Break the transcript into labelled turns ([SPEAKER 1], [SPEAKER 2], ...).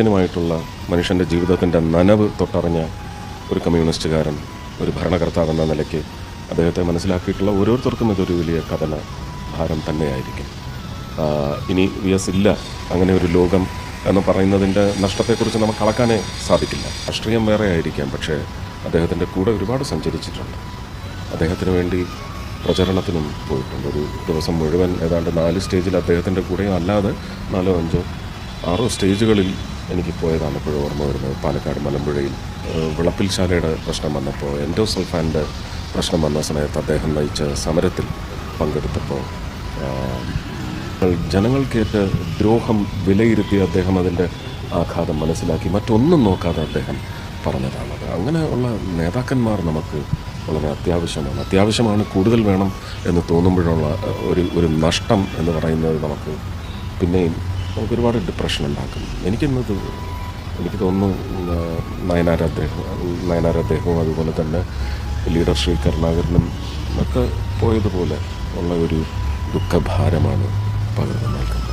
[SPEAKER 1] മനുഷ്യനുമായിട്ടുള്ള മനുഷ്യന്റെ ജീവിതത്തിന്റെ നനവ് തൊട്ടറിഞ്ഞ ഒരു കമ്മ്യൂണിസ്റ്റുകാരൻ ഒരു ഭരണകർത്താവ് എന്ന നിലയ്ക്ക് അദ്ദേഹത്തെ മനസ്സിലാക്കിയിട്ടുള്ള ഓരോരുത്തർക്കും ഇതൊരു വലിയ കഥന ഭാരം തന്നെയായിരിക്കും. ഇനി വി എസ് ഇല്ല അങ്ങനെ ഒരു ലോകം എന്ന് പറയുന്നതിന്റെ നഷ്ടത്തെക്കുറിച്ച് നമുക്ക് അളക്കാനേ സാധിക്കില്ല. രാഷ്ട്രീയം വേറെ ആയിരിക്കാം പക്ഷേ അദ്ദേഹത്തിന്റെ കൂടെ ഒരുപാട് സഞ്ചരിച്ചിട്ടുണ്ട്. അദ്ദേഹത്തിന് വേണ്ടി പ്രചരണത്തിനും പോയിട്ടുണ്ട്. ഒരു ദിവസം മുഴുവൻ ഏതാണ്ട് നാല് സ്റ്റേജിൽ അദ്ദേഹത്തിന്റെ കൂടെയും അല്ലാതെ നാലോ അഞ്ചോ ആറോ സ്റ്റേജുകളിൽ എനിക്ക് പോയതാണ് ഇപ്പോഴും ഓർമ്മ വരുന്നത്. പാലക്കാട് മലമ്പുഴയിൽ. വിളപ്പിൽ ശാലയുടെ പ്രശ്നം വന്നപ്പോൾ എൻഡോസൾഫാന്റെ പ്രശ്നം വന്ന സമയത്ത് അദ്ദേഹം നയിച്ച സമരത്തിൽ പങ്കെടുത്തപ്പോൾ ജനങ്ങൾക്കേറ്റ ദ്രോഹം വിലയിരുത്തി അദ്ദേഹം അതിന്റെ ആഘാതം മനസ്സിലാക്കി. മറ്റൊന്നും നോക്കാതെ അദ്ദേഹം പറഞ്ഞതാണത് അങ്ങനെ ഉള്ള നേതാക്കന്മാർ നമുക്ക് വളരെ അത്യാവശ്യമാണ്. അത്യാവശ്യമാണ് കൂടുതൽ വേണം എന്ന് തോന്നുമ്പോഴുള്ള ഒരു ഒരു നഷ്ടം എന്ന് പറയുന്നത് നമുക്ക് പിന്നെയും നമുക്ക് ഒരുപാട് ഡിപ്രഷൻ ഉണ്ടാക്കും എനിക്കിന്നത് എനിക്ക് തോന്നുന്നു നയനാർ അദ്ദേഹം നയനാർ അദ്ദേഹവും അതുപോലെ തന്നെ ലീഡർ ശ്രീ കരുണാകരനും ഒക്കെ പോയതുപോലെ ഉള്ള ഒരു ദുഃഖഭാരമാണ് പകർന്നു നൽകുന്നത്.